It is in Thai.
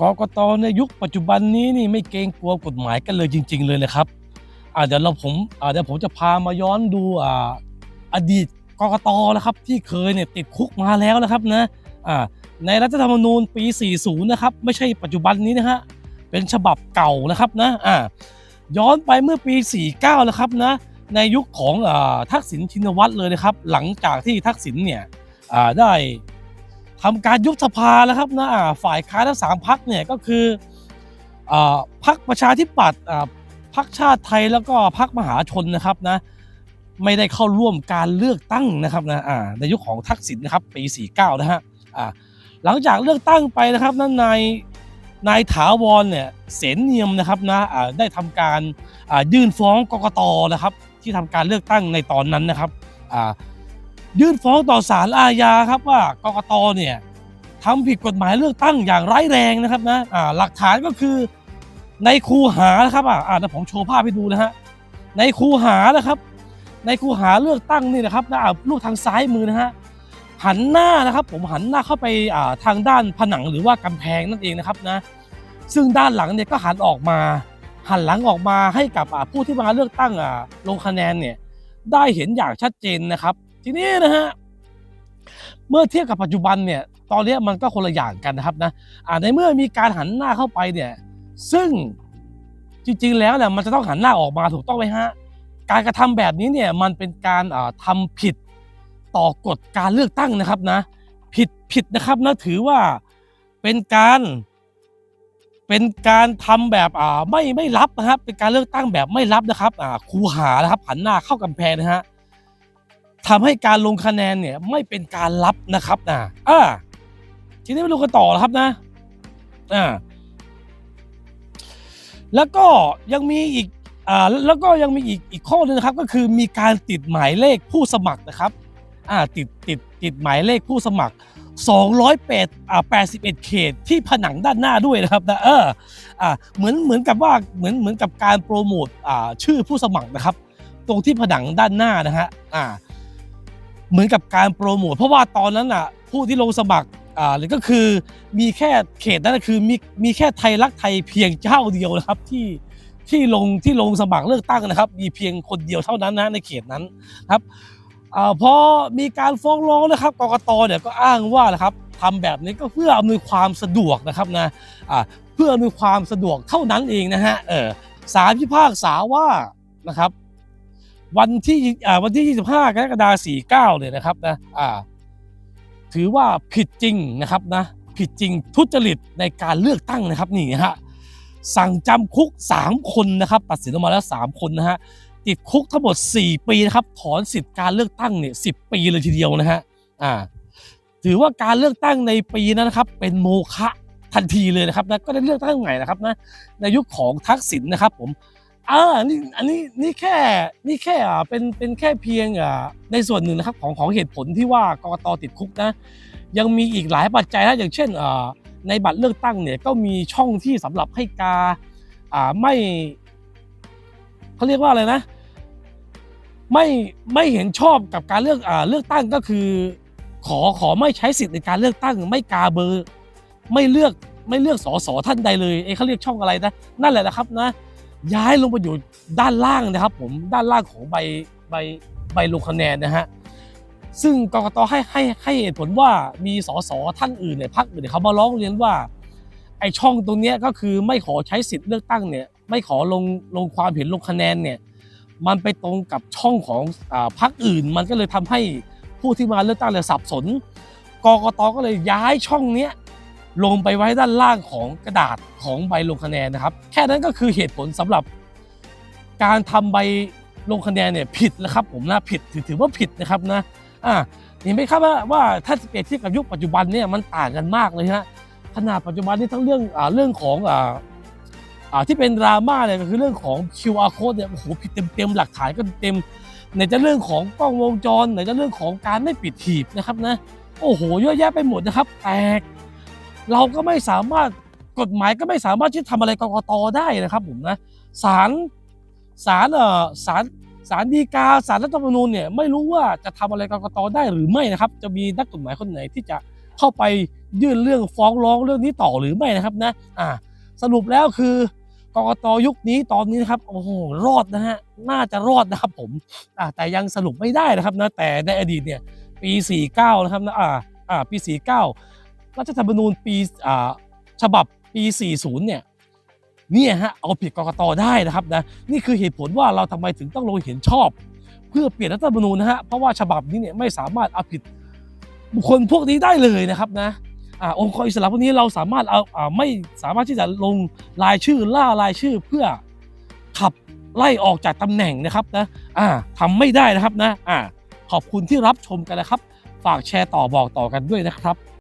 กกตในยุคปัจจุบันนี้นี่ไม่เกรงกลัวกฎหมายกันเลยจริง ๆ เลยนะครับอ่าเดี๋ยวเราผมอ่าเดี๋ยวผมจะพามาย้อนดูอ่าอดีตกกตนะครับที่เคยเนี่ยติดคุกมาแล้วนะครับนะอ่าในรัฐธรรมนูญปี 40 นะครับ ไม่ใช่ปัจจุบันนี้นะฮะเป็นฉบับเก่านะครับนะอ่าย้อนไปเมื่อปี 49 แล้วครับนะในยุคของอทักษิณชินวัตรเลยนะครับ หลังจากที่ทักษิณเนี่ยได้ ทำการยุบสภาแล้วครับนะฝ่ายค้านทั้งสามพักเนี่ยก็คืออพักประชาธิปัตย์พักชาติไทยแล้วก็พักมหาชนนะครับนะไม่ได้เข้าร่วมการเลือกตั้งนะครับนะในยุคของทักษิณนะครับปี 49 นะฮะหลังจากเลือกตั้งไปนะครับนั้นนายนายถาวรเนี่ยเสนเนียมนะครับนะได้ทำการยื่นฟ้องกกตนะครับ ที่ทำการเลือกตั้งในตอนนั้นนะครับ ยื่นฟ้องต่อศาลอาญาครับว่ากกตเนี่ยทำผิดกฎหมายเลือกตั้งอย่างร้ายแรงนะครับนะอ่าหลักฐานก็คือในคูหานะครับอ่าอ่าผมโชว์ภาพให้ดูนะฮะในคูหานะครับ ในคูหาเลือกตั้งนี่นะครับนะอ่ารูปทางซ้ายมือนะฮะหันหน้านะครับ ผมหันหน้าเข้าไปอ่าทางด้านผนังหรือว่ากำแพงนั่นเองนะครับนะซึ่งด้านหลังเนี่ยก็หันออกมา หันหลังออกมาให้กับผู้ที่มาเลือกตั้งลงคะแนนเนี่ยได้เห็นอย่างชัดเจนนะครับ ทีนี้นะฮะเมื่อเทียบกับปัจจุบันเนี่ยตอนนี้มันก็คนละอย่างกันนะครับนะในเมื่อมีการหันหน้าเข้าไปเนี่ยซึ่งจริงๆแล้วเนี่ยมันจะต้องหันหน้าออกมาถูกต้องไหมฮะการกระทำแบบนี้เนี่ยมันเป็นการอ่าทำผิดต่อกฎการเลือกตั้งนะครับนะผิดผิดนะครับนะถือว่าเป็นการเป็นการทำแบบอ่าไม่ไม่รับนะครับเป็นการเลือกตั้งแบบไม่รับนะครับอ่าคูหานะครับหันหน้าเข้ากำแพงนะฮะ ทำให้การลงคะแนนเนี่ยไม่เป็นการรับนะครับนะอ่าทีนี้มาดูกันต่อครับนะอ่าแล้วก็ยังมีอีกอ่าแล้วก็ยังมีอีกอีกข้อหนึงนะครับ ก็คือมีการติดหมายเลขผู้สมัครนะครับอ่าติดติดติดหมายเลขผู้สมัคร 208อ่า81 เขตที่ผนังด้านหน้าด้วยนะครับนะเอออ่าเหมือนเหมือนกับว่าเหมือนเหมือนกับการโปรโมทอ่าชื่อผู้สมัครนะครับ ตรงที่ผนังด้านหน้านะฮะอ่า เหมือนกับการโปรโมทเพราะว่าตอนนั้นอะผู้ที่ลงสมัครอ่าหรือก็คือมีแค่เขตนั้นคือมีมีแค่ไทยรักไทยเพียงเจ้าเดียวนะครับที่ที่ลงที่ลงสมัครเลือกตั้งนะครับ มีเพียงคนเดียวเท่านั้นนะในเขตนั้นครับอ่าพอมีการฟ้องร้องนะครับกกตเนี่ยก็อ้างว่านะครับทำแบบนี้ก็เพื่ออำนวยความสะดวกนะครับนะอ่าเพื่ออำนวยความสะดวกเท่านั้นเองนะฮะเออศาลพิพากษาว่านะครับ วันที่อ่าวันที่ 25 กรกฎาคม49เนี่ยนะครับนะอ่าถือว่าผิดจริงนะครับนะผิดจริงทุจริตในการเลือกตั้งนะครับนี่ฮะสั่งจำคุก 3 คนนะครับตัดสินออกมาแล้ว 3 คนนะฮะติดคุกทั้งหมด 4 ปีนะครับถอนสิทธิ์การเลือกตั้งเนี่ย10ปีเลยทีเดียวนะฮะอ่าถือว่าการเลือกตั้งในปีนั้นนะครับ เป็นโมฆะทันทีเลยนะครับนะก็ได้เลือกตั้งใหม่นะครับนะในยุคของทักษิณนะครับผม อ่านี่อันนี้นี่แค่นี่แค่อ่าเป็นเป็นแค่เพียงอ่าในส่วนหนึ่งนะครับของของเหตุผลที่ว่ากกตติดคุกนะ ยังมีอีกหลายปัจจัยนะอย่างเช่นอ่าในบัตรเลือกตั้งเนี่ยก็มีช่องที่สำหรับให้กาอ่าไม่เขาเรียกว่าอะไรนะ ไม่ไม่เห็นชอบกับการเลือกอ่าเลือกตั้งก็คือ ขอขอไม่ใช้สิทธิ์ในการเลือกตั้ง ไม่กาเบอร์ ไม่เลือกไม่เลือกสสท่านใดเลยเอ้เขาเรียกช่องอะไรนะ นั่นแหละนะครับนะ ย้ายลงไปอยู่ด้านล่างนะครับ ผมด้านล่างของใบใบใบลงคะแนนนะฮะซึ่งกรกตให้ให้ให้เหตุผลว่ามีสสท่านอื่นเนี่ยพรรคอื่นเขามาร้องเรียนว่า ไอช่องตรงเนี้ยก็คือไม่ขอใช้สิทธิ์เลือกตั้งเนี่ย ไม่ขอลงลงความเห็นลงคะแนนเนี่ย มันไปตรงกับช่องของอาพรรคอื่น มันก็เลยทำให้ผู้ที่มาเลือกตั้งเนี่ยสับสนกรกตก็เลยย้ายช่องเนี้ย ลงไปไว้ด้านล่างของกระดาษของใบลงคะแนนนะครับ แค่นั้นก็คือเหตุผลสำหรับ การทำใบลงคะแนนเนี่ยผิดนะครับ ผมนะผิดถือถือว่าผิดนะครับนะอ่าเห็นไหมครับว่าว่าถ้าเปรียบเทียบกับยุคปัจจุบันเนี่ยมันต่างกันมากเลยฮะขนาดปัจจุบันนี้ทั้งเรื่องอ่าเรื่องของอ่าอ่าที่เป็นดราม่าเนี่ยก็คือเรื่องของ QR code เนี่ยโอ้โหผิดเต็มๆหลักฐานก็เต็มไหนจะเรื่องของกล้องวงจรไหนจะเรื่องของการไม่ปิดหีบนะครับนะโอ้โหเยอะแยะไปหมดนะครับ แตก เราก็ไม่สามารถกฎหมายก็ไม่สามารถที่จะทำอะไรกกตได้นะครับผมนะศาลศาลเอ่อศาลศาลฎีกาศาลรัฐธรรมนูญเนี่ยไม่รู้ว่าจะทำอะไรกกตได้หรือไม่นะครับ จะมีนักกฎหมายคนไหนที่จะเข้าไปยื่นเรื่องฟ้องร้องเรื่องนี้ต่อหรือไม่นะครับนะอ่าสรุปแล้วคือกกตยุคนี้ตอนนี้นะครับโอ้โหรอดนะฮะน่าจะรอดนะครับผมอ่าแต่ยังสรุปไม่ได้นะครับนะแต่ในอดีตเนี่ยปี 49นะครับนะอ่าอ่าปี 49 รัฐธรรมนูญปีฉบับปี 40 เนี่ยเนี่ยฮะเอาผิดกรกตได้นะครับนะนี่คือเหตุผลว่าเราทำไมถึงต้องลงเห็นชอบ เพื่อเปลี่ยนรัฐธรรมนูญนะฮะเพราะว่าฉบับนี้เนี่ยไม่สามารถเอาผิดบุคคลพวกนี้ได้เลยนะครับนะอ่าองค์กรอิสระพวกนี้เราสามารถเอาอ่าไม่สามารถที่จะลงรายชื่อล่ารายชื่อเพื่อขับไล่ออกจากตำแหน่งนะครับนะอ่าทำไม่ได้นะครับนะอ่าขอบคุณที่รับชมกันนะครับ ฝากแชร์ต่อบอกต่อกันด้วยนะครับ